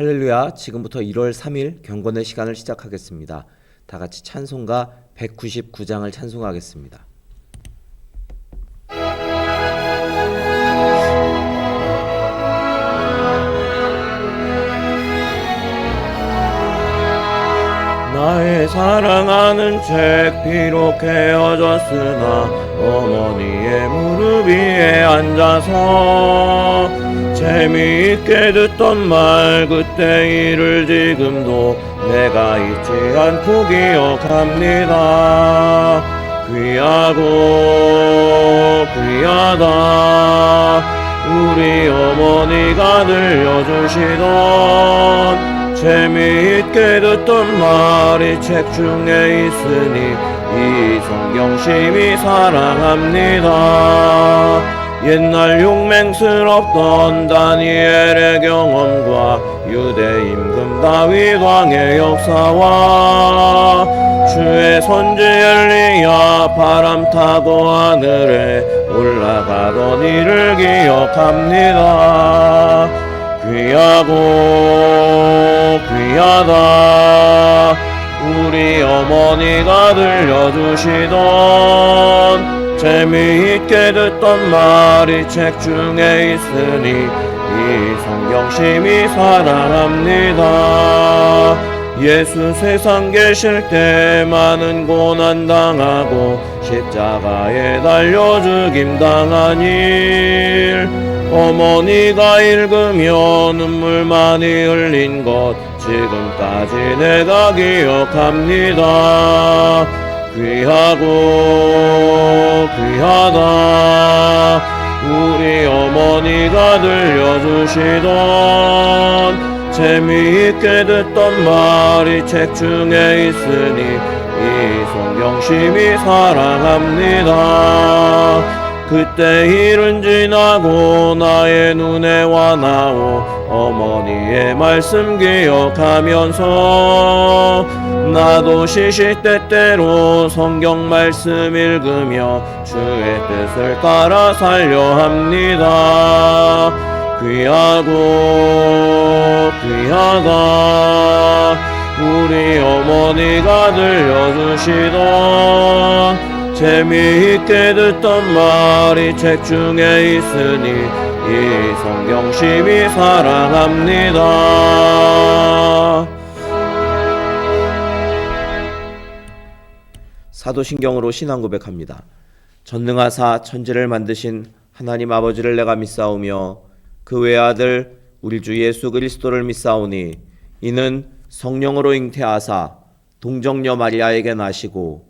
할렐루야. 지금부터 1월 3일 경건의 시간을 시작하겠습니다. 다 같이 찬송가 199장을 찬송하겠습니다. 나의 사랑하는 책 비록 헤어졌으나 어머니의 무릎 위에 앉아서 재미있게 듣던 말 그때 일을 지금도 내가 잊지 않고 기억합니다. 귀하고 귀하다. 우리 어머니가 들려주시던 재미있게 듣던 말이 책 중에 있으니 이 성경심이 사랑합니다. 옛날 용맹스럽던 다니엘의 경험과 유대 임금 다윗 왕의 역사와 주의 선지 엘리야 바람 타고 하늘에 올라가던 이를 기억합니다. 귀하고 귀하다 우리 어머니가 들려주시던 재미있게 듣던 말이 책 중에 있으니 이 성경심이 사랑합니다. 예수 세상 계실 때 많은 고난 당하고 십자가에 달려 죽임 당한 일. 어머니가 읽으며 눈물 많이 흘린 것 지금까지 내가 기억합니다. 귀하고 귀하다. 우리 어머니가 들려주시던 재미있게 듣던 말이 책 중에 있으니 이 성경심이 사랑합니다 그때 일은 지나고 나의 눈에 와나오. 어머니의 말씀 기억하면서 나도 시시때때로 성경 말씀 읽으며 주의 뜻을 따라 살려 합니다. 귀하고 귀하다. 우리 어머니가 들려주시던 재미있게 듣던 말이 책 중에 있으니 이 성경심이 사랑합니다. 사도신경으로 신앙 고백합니다. 전능하사 천지를 만드신 하나님 아버지를 내가 믿사오며 그 외아들 우리 주 예수 그리스도를 믿사오니 이는 성령으로 잉태하사 동정녀 마리아에게 나시고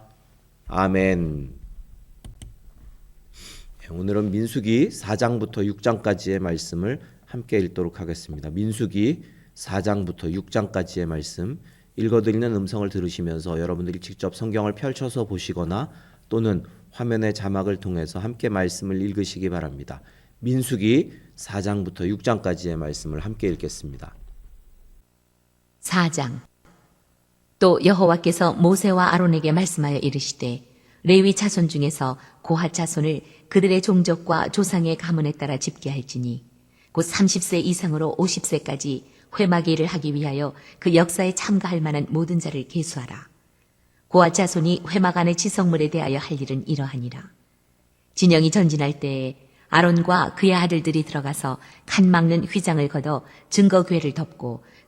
아멘. 네, 오늘은 민수기 4장부터 6장까지의 말씀을 함께 읽도록 하겠습니다. 민수기 4장부터 6장까지의 말씀 읽어드리는 음성을 들으시면서 여러분들이 직접 성경을 펼쳐서 보시거나 또는 화면의 자막을 통해서 함께 말씀을 읽으시기 바랍니다. 민수기 4장부터 6장까지의 말씀을 함께 읽겠습니다. 4장 또 여호와께서 모세와 아론에게 말씀하여 이르시되 레위 자손 중에서 고핫 자손을 그들의 종족과 조상의 가문에 따라 집계할지니 곧 30세 이상으로 50세까지 회막 일을 하기 위하여 그 역사에 참가할 만한 모든 자를 계수하라. 고핫 자손이 회막 안의 지성물에 대하여 할 일은 이러하니라. 진영이 전진할 때에 아론과 그의 아들들이 들어가서 칸 막는 휘장을 걷어 증거궤를 덮고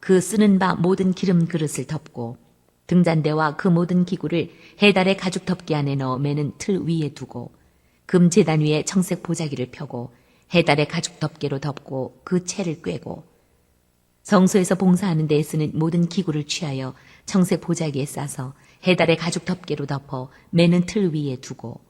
그 쓰는 바 모든 기름 그릇을 덮고 등잔대와 그 모든 기구를 해달의 가죽 덮개 안에 넣어 매는 틀 위에 두고 금 재단 위에 청색 보자기를 펴고 해달의 가죽 덮개로 덮고 그 채를 꿰고 성소에서 봉사하는 데에 쓰는 모든 기구를 취하여 청색 보자기에 싸서 해달의 가죽 덮개로 덮어 매는 틀 위에 두고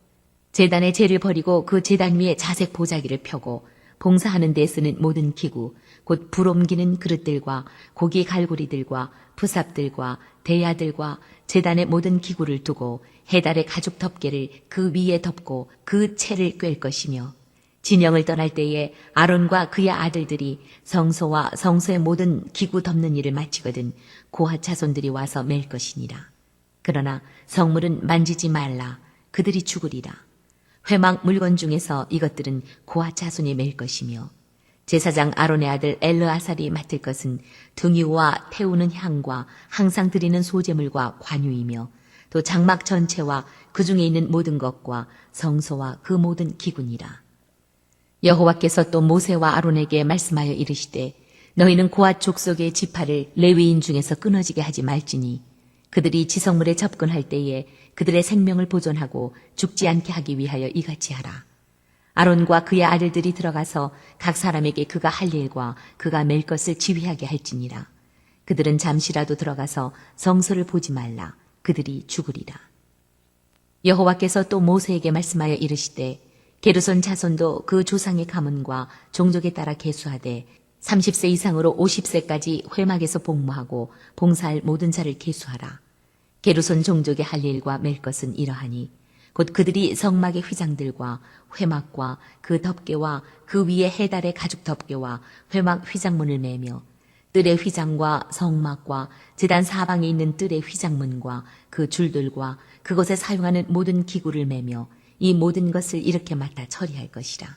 재단의 재를 버리고 그 재단 위에 자색 보자기를 펴고 봉사하는 데 쓰는 모든 기구 곧 불 옮기는 그릇들과 고기 갈고리들과 푸삽들과 대야들과 재단의 모든 기구를 두고 해달의 가죽 덮개를 그 위에 덮고 그 채를 꿰 것이며 진영을 떠날 때에 아론과 그의 아들들이 성소와 성소의 모든 기구 덮는 일을 마치거든 고하 자손들이 와서 맬 것이니라. 그러나 성물은 만지지 말라. 그들이 죽으리라. 회막 물건 중에서 이것들은 고하 자손이 맬 것이며 제사장 아론의 아들 엘르아살이 맡을 것은 등유와 태우는 향과 항상 드리는 소재물과 관유이며 또 장막 전체와 그 중에 있는 모든 것과 성소와 그 모든 기구니라. 여호와께서 또 모세와 아론에게 말씀하여 이르시되 너희는 고앗 족속의 지파를 레위인 중에서 끊어지게 하지 말지니 그들이 지성물에 접근할 때에 그들의 생명을 보존하고 죽지 않게 하기 위하여 이같이 하라. 아론과 그의 아들들이 들어가서 각 사람에게 그가 할 일과 그가 맬 것을 지휘하게 할지니라. 그들은 잠시라도 들어가서 성소를 보지 말라. 그들이 죽으리라. 여호와께서 또 모세에게 말씀하여 이르시되 게르손 자손도 그 조상의 가문과 종족에 따라 계수하되 30세 이상으로 50세까지 회막에서 복무하고 봉사할 모든 자를 계수하라. 게르손 종족의 할 일과 맬 것은 이러하니 곧 그들이 성막의 휘장들과 회막과 그 덮개와 그 위에 해달의 가죽 덮개와 회막 휘장문을 매며 뜰의 휘장과 성막과 재단 사방에 있는 뜰의 휘장문과 그 줄들과 그것에 사용하는 모든 기구를 매며 이 모든 것을 이렇게 맡아 처리할 것이라.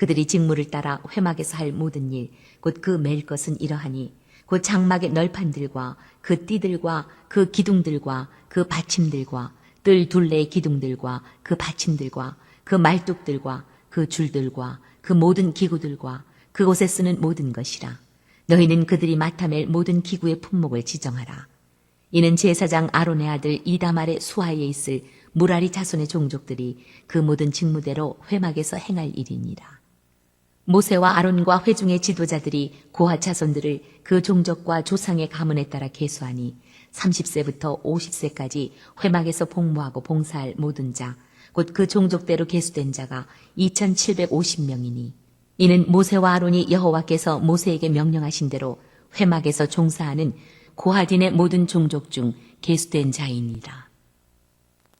그들이 직무를 따라 회막에서 할 모든 일, 곧 그 맬 것은 이러하니, 곧 장막의 널판들과 그 띠들과 그 기둥들과 그 받침들과 뜰 둘레의 기둥들과 그 받침들과 그 말뚝들과 그 줄들과 그 모든 기구들과 그곳에 쓰는 모든 것이라. 너희는 그들이 맡아맬 모든 기구의 품목을 지정하라. 이는 제사장 아론의 아들 이다말의 수하에 있을 무라리 자손의 종족들이 그 모든 직무대로 회막에서 행할 일이니라. 모세와 아론과 회중의 지도자들이 고하 자손들을 그 종족과 조상의 가문에 따라 계수하니 30세부터 50세까지 회막에서 복무하고 봉사할 모든 자, 곧 그 종족대로 계수된 자가 2,750명이니 이는 모세와 아론이 여호와께서 모세에게 명령하신 대로 회막에서 종사하는 고하딘의 모든 종족 중 계수된 자이니라.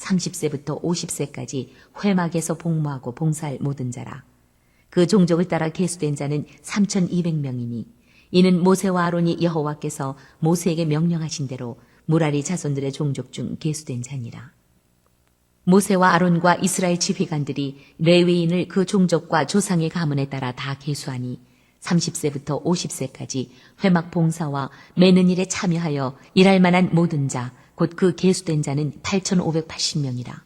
30세부터 50세까지 회막에서 복무하고 봉사할 모든 자라. 그 종족을 따라 계수된 자는 3,200명이니 이는 모세와 아론이 여호와께서 모세에게 명령하신 대로 무라리 자손들의 종족 중 계수된 자니라. 모세와 아론과 이스라엘 지휘관들이 레위인을 그 종족과 조상의 가문에 따라 다 계수하니 30세부터 50세까지 회막 봉사와 매는 일에 참여하여 일할 만한 모든 자, 곧 그 계수된 자는 8,580명이라.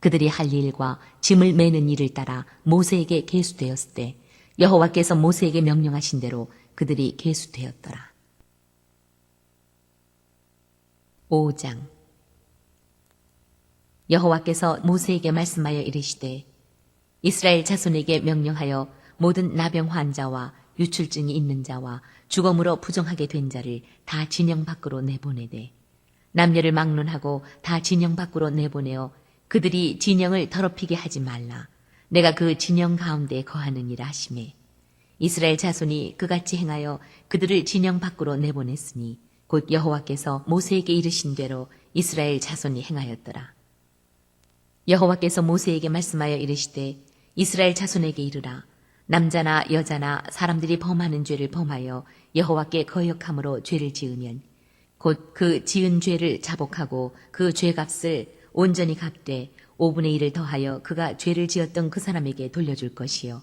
그들이 할 일과 짐을 매는 일을 따라 모세에게 계수되었을 때 여호와께서 모세에게 명령하신 대로 그들이 계수되었더라. 5장 여호와께서 모세에게 말씀하여 이르시되 이스라엘 자손에게 명령하여 모든 나병 환자와 유출증이 있는 자와 주검으로 부정하게 된 자를 다 진영 밖으로 내보내되 남녀를 막론하고 다 진영 밖으로 내보내어 그들이 진영을 더럽히게 하지 말라. 내가 그 진영 가운데 거하느니라 하심에 이스라엘 자손이 그같이 행하여 그들을 진영 밖으로 내보냈으니 곧 여호와께서 모세에게 이르신 대로 이스라엘 자손이 행하였더라. 여호와께서 모세에게 말씀하여 이르시되 이스라엘 자손에게 이르라 남자나 여자나 사람들이 범하는 죄를 범하여 여호와께 거역함으로 죄를 지으면 곧 그 지은 죄를 자복하고 그 죄값을 온전히 갚되 5분의 1을 더하여 그가 죄를 지었던 그 사람에게 돌려줄 것이요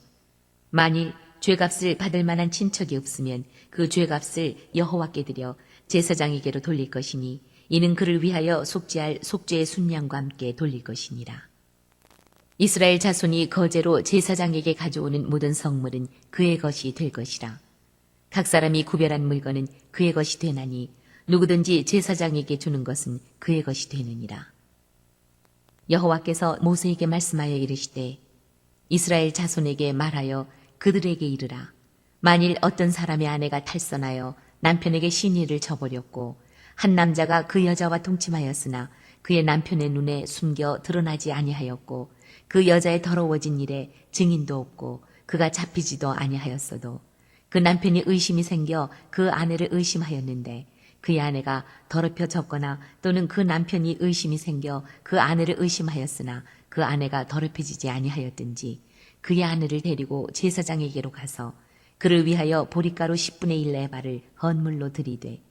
만일 죄값을 받을 만한 친척이 없으면 그 죄값을 여호와께 드려 제사장에게로 돌릴 것이니 이는 그를 위하여 속죄할 속죄의 순양과 함께 돌릴 것이니라. 이스라엘 자손이 거제로 제사장에게 가져오는 모든 성물은 그의 것이 될 것이라. 각 사람이 구별한 물건은 그의 것이 되나니 누구든지 제사장에게 주는 것은 그의 것이 되느니라. 여호와께서 모세에게 말씀하여 이르시되 이스라엘 자손에게 말하여 그들에게 이르라. 만일 어떤 사람의 아내가 탈선하여 남편에게 신의를 저버렸고 한 남자가 그 여자와 동침하였으나 그의 남편의 눈에 숨겨 드러나지 아니하였고 그 여자의 더러워진 일에 증인도 없고 그가 잡히지도 아니하였어도 그 남편이 의심이 생겨 그 아내를 의심하였는데 그의 아내가 더럽혀졌거나 또는 그 남편이 의심이 생겨 그 아내를 의심하였으나 그 아내가 더럽혀지지 아니하였든지 그의 아내를 데리고 제사장에게로 가서 그를 위하여 보리가루 10분의 1 레바를 헌물로 들이되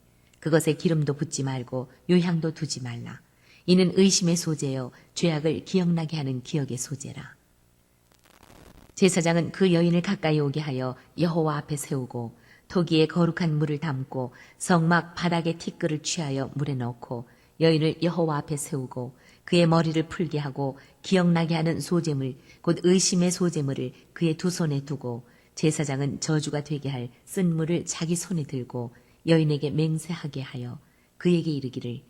그것에 기름도 붓지 말고 요향도 두지 말라. 이는 의심의 소재요 죄악을 기억나게 하는 기억의 소재라. 제사장은 그 여인을 가까이 오게 하여 여호와 앞에 세우고 토기에 거룩한 물을 담고 성막 바닥에 티끌을 취하여 물에 넣고 여인을 여호와 앞에 세우고 그의 머리를 풀게 하고 기억나게 하는 소재물 곧 의심의 소재물을 그의 두 손에 두고 제사장은 저주가 되게 할 쓴 물을 자기 손에 들고 여인에게 맹세하게 하여 그에게 이르기를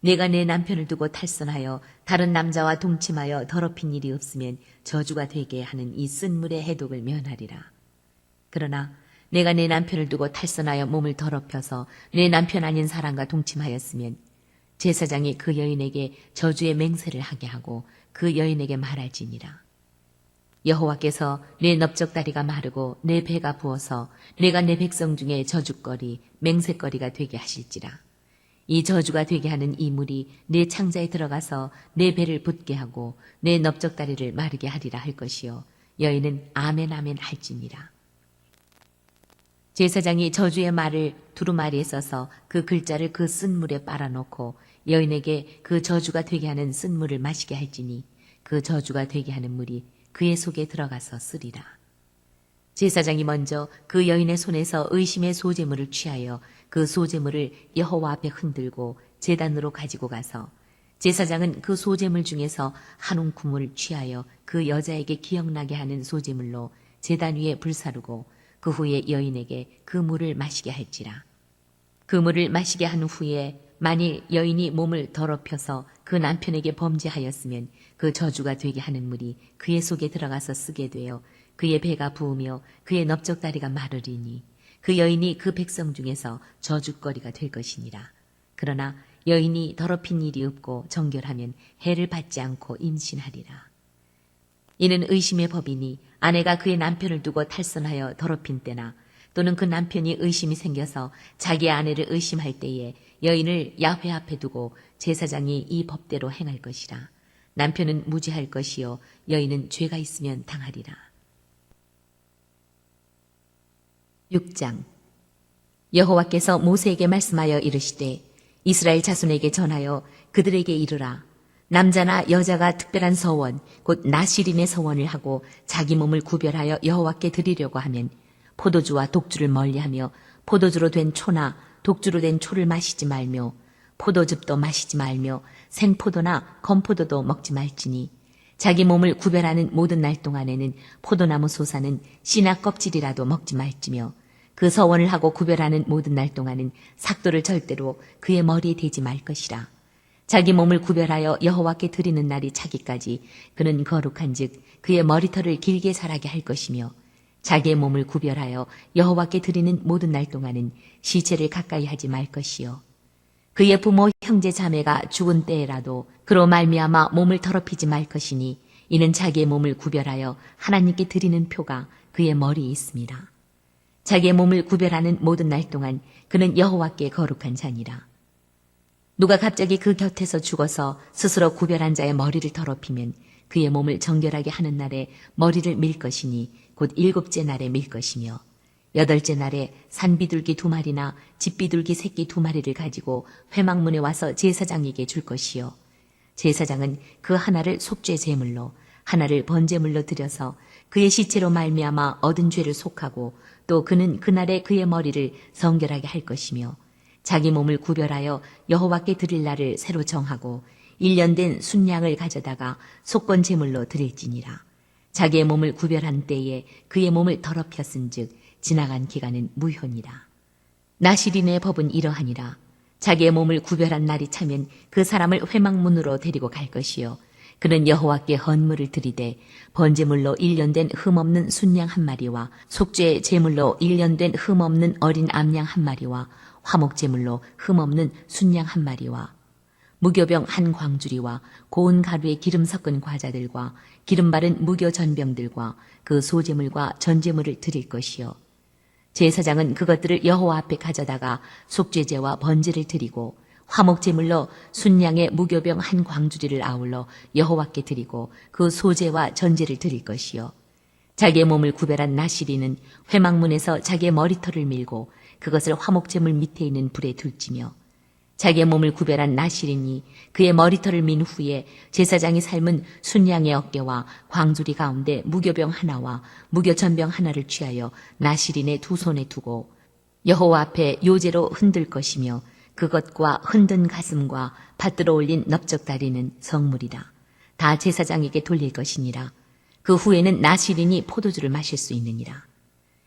내가 내 남편을 두고 탈선하여 다른 남자와 동침하여 더럽힌 일이 없으면 저주가 되게 하는 이 쓴 물의 해독을 면하리라. 그러나 내가 내 남편을 두고 탈선하여 몸을 더럽혀서 내 남편 아닌 사람과 동침하였으면 제사장이 그 여인에게 저주의 맹세를 하게 하고 그 여인에게 말할지니라. 여호와께서 내 넓적다리가 마르고 내 배가 부어서 내가 내 백성 중에 저주거리 맹세거리가 되게 하실지라. 이 저주가 되게 하는 이 물이 내 창자에 들어가서 내 배를 붓게 하고 내 넓적다리를 마르게 하리라 할 것이요 여인은 아멘 아멘 할지니라. 제사장이 저주의 말을 두루마리에 써서 그 글자를 그 쓴 물에 빨아놓고 여인에게 그 저주가 되게 하는 쓴 물을 마시게 할지니 그 저주가 되게 하는 물이 그의 속에 들어가서 쓰리라. 제사장이 먼저 그 여인의 손에서 의심의 소재물을 취하여 그 소재물을 여호와 앞에 흔들고 제단으로 가지고 가서 제사장은 그 소재물 중에서 한 움큼을 취하여 그 여자에게 기억나게 하는 소재물로 제단 위에 불사르고 그 후에 여인에게 그 물을 마시게 할지라. 그 물을 마시게 한 후에 만일 여인이 몸을 더럽혀서 그 남편에게 범죄하였으면 그 저주가 되게 하는 물이 그의 속에 들어가서 쓰게 되어 그의 배가 부으며 그의 넓적다리가 마르리니 그 여인이 그 백성 중에서 저주거리가 될 것이니라. 그러나 여인이 더럽힌 일이 없고 정결하면 해를 받지 않고 임신하리라. 이는 의심의 법이니 아내가 그의 남편을 두고 탈선하여 더럽힌 때나 또는 그 남편이 의심이 생겨서 자기 아내를 의심할 때에 여인을 야훼 앞에 두고 제사장이 이 법대로 행할 것이라. 남편은 무지할 것이요 여인은 죄가 있으면 당하리라. 6장 여호와께서 모세에게 말씀하여 이르시되 이스라엘 자손에게 전하여 그들에게 이르라 남자나 여자가 특별한 서원 곧 나시린의 서원을 하고 자기 몸을 구별하여 여호와께 드리려고 하면 포도주와 독주를 멀리하며 포도주로 된 초나 독주로 된 초를 마시지 말며 포도즙도 마시지 말며 생포도나 건포도도 먹지 말지니 자기 몸을 구별하는 모든 날 동안에는 포도나무 소사는 씨나 껍질이라도 먹지 말지며 그 서원을 하고 구별하는 모든 날 동안은 삭도를 절대로 그의 머리에 대지 말 것이라. 자기 몸을 구별하여 여호와께 드리는 날이 차기까지 그는 거룩한즉 그의 머리털을 길게 자라게 할 것이며 자기의 몸을 구별하여 여호와께 드리는 모든 날 동안은 시체를 가까이 하지 말 것이요 그의 부모 형제 자매가 죽은 때에라도 그로 말미암아 몸을 더럽히지 말 것이니 이는 자기의 몸을 구별하여 하나님께 드리는 표가 그의 머리에 있습니다. 자기의 몸을 구별하는 모든 날 동안 그는 여호와께 거룩한 자니라. 누가 갑자기 그 곁에서 죽어서 스스로 구별한 자의 머리를 더럽히면 그의 몸을 정결하게 하는 날에 머리를 밀 것이니 곧 일곱째 날에 밀 것이며 여덟째 날에 산비둘기 두 마리나 집비둘기 새끼 두 마리를 가지고 회막문에 와서 제사장에게 줄 것이요. 제사장은 그 하나를 속죄 제물로 하나를 번제물로 드려서 그의 시체로 말미암아 얻은 죄를 속하고 또 그는 그날에 그의 머리를 성결하게 할 것이며 자기 몸을 구별하여 여호와께 드릴 날을 새로 정하고 1년 된 순양을 가져다가 속건 제물로 드릴지니라. 자기의 몸을 구별한 때에 그의 몸을 더럽혔은즉 지나간 기간은 무효니라. 나시린의 법은 이러하니라. 자기의 몸을 구별한 날이 차면 그 사람을 회막문으로 데리고 갈 것이요. 그는 여호와께 헌물을 드리되 번제물로 1년 된 흠없는 순양 한 마리와 속죄 제물로 1년 된 흠없는 어린 암양 한 마리와 화목 제물로 흠없는 순양 한 마리와 무교병 한 광주리와 고운 가루에 기름 섞은 과자들과 기름 바른 무교 전병들과 그 소제물과 전제물을 드릴 것이요. 제사장은 그것들을 여호와 앞에 가져다가 속죄제와 번제를 드리고 화목제물로 순양의 무교병 한 광주리를 아울러 여호와께 드리고 그 소제와 전제를 드릴 것이요. 자기의 몸을 구별한 나시리는 회막문에서 자기의 머리털을 밀고 그것을 화목제물 밑에 있는 불에 둘지며 자기의 몸을 구별한 나시린이 그의 머리털을 민 후에 제사장이 삶은 순양의 어깨와 광주리 가운데 무교병 하나와 무교전병 하나를 취하여 나시린의 두 손에 두고 여호와 앞에 요제로 흔들 것이며 그것과 흔든 가슴과 받들어 올린 넓적다리는 성물이라. 다 제사장에게 돌릴 것이니라. 그 후에는 나시린이 포도주를 마실 수 있느니라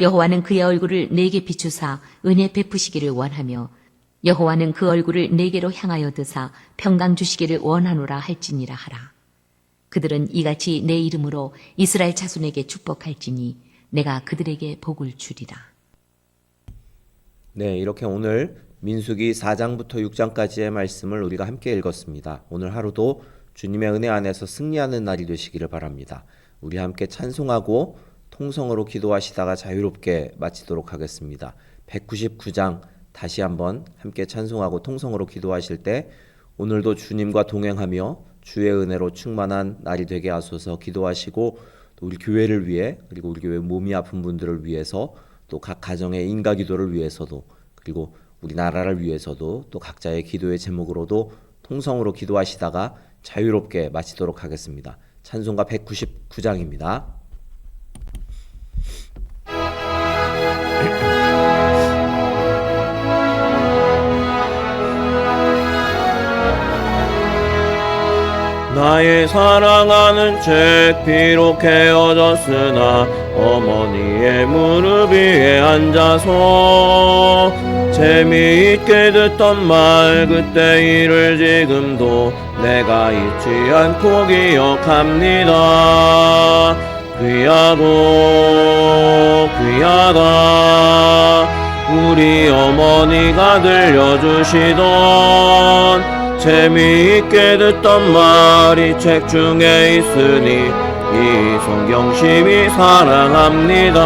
여호와는 그의 얼굴을 내게 비추사 은혜 베푸시기를 원하며 여호와는 그 얼굴을 내게로 향하여 드사 평강 주시기를 원하노라 할지니라 하라. 그들은 이같이 내 이름으로 이스라엘 자손에게 축복할지니 내가 그들에게 복을 주리라. 네, 이렇게 오늘 민수기 4장부터 6장까지의 말씀을 우리가 함께 읽었습니다. 오늘 하루도 주님의 은혜 안에서 승리하는 날이 되시기를 바랍니다. 우리 함께 찬송하고 통성으로 기도하시다가 자유롭게 마치도록 하겠습니다. 199장 다시 한번 함께 찬송하고 통성으로 기도하실 때 오늘도 주님과 동행하며 주의 은혜로 충만한 날이 되게 하소서 기도하시고 또 우리 교회를 위해 그리고 우리 교회 몸이 아픈 분들을 위해서 또 각 가정의 인가 기도를 위해서도 그리고 우리 나라를 위해서도 또 각자의 기도의 제목으로도 통성으로 기도하시다가 자유롭게 마치도록 하겠습니다. 찬송가 199장입니다. 나의 사랑하는 책 비록 헤어졌으나 어머니의 무릎 위에 앉아서 재미있게 듣던 말 그때 일을 지금도 내가 잊지 않고 기억합니다. 귀하고 귀하다. 우리 어머니가 들려주시던 재미있게 듣던 말이 책 중에 있으니 이 성경심이 사랑합니다.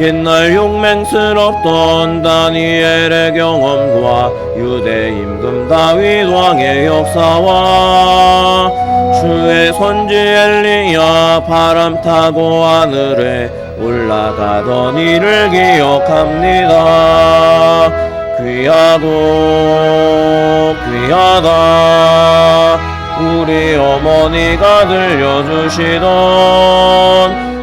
옛날 용맹스럽던 다니엘의 경험과 유대 임금 다윗 왕의 역사와 주의 선지 엘리야 바람 타고 하늘에 올라가던 이를 기억합니다. 귀하고 귀하다. 우리 어머니가 들려주시던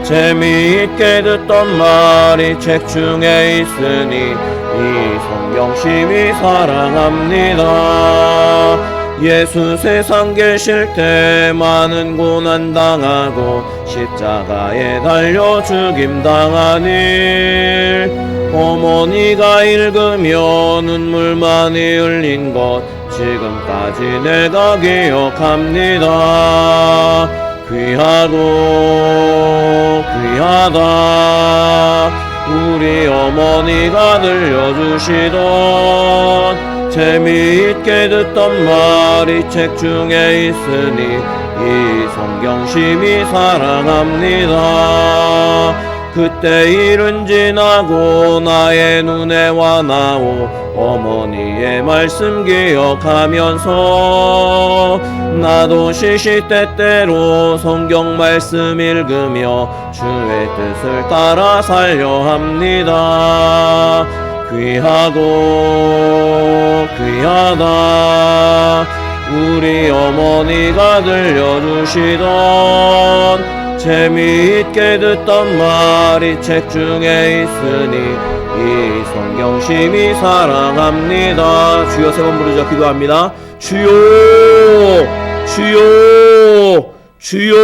재미있게 듣던 말이 책 중에 있으니 이 성경심이 사랑합니다 예수 세상 계실 때 많은 고난 당하고 십자가에 달려 죽임 당한 일. 어머니가 읽으며 눈물 많이 흘린 것 지금까지 내가 기억합니다. 귀하고 귀하다. 우리 어머니가 들려주시던 재미있게 듣던 말이 책 중에 있으니 이 성경심이 사랑합니다. 그때 일은 지나고 나의 눈에 와나오 어머니의 말씀 기억하면서 나도 시시때때로 성경 말씀 읽으며 주의 뜻을 따라 살려 합니다 귀하고 귀하다. 우리 어머니가 들려주시던 재미있게 듣던 말이 책 중에 있으니 이 성경심이 사랑합니다. 주여 세 번 부르자 기도합니다. 주여 주여 주여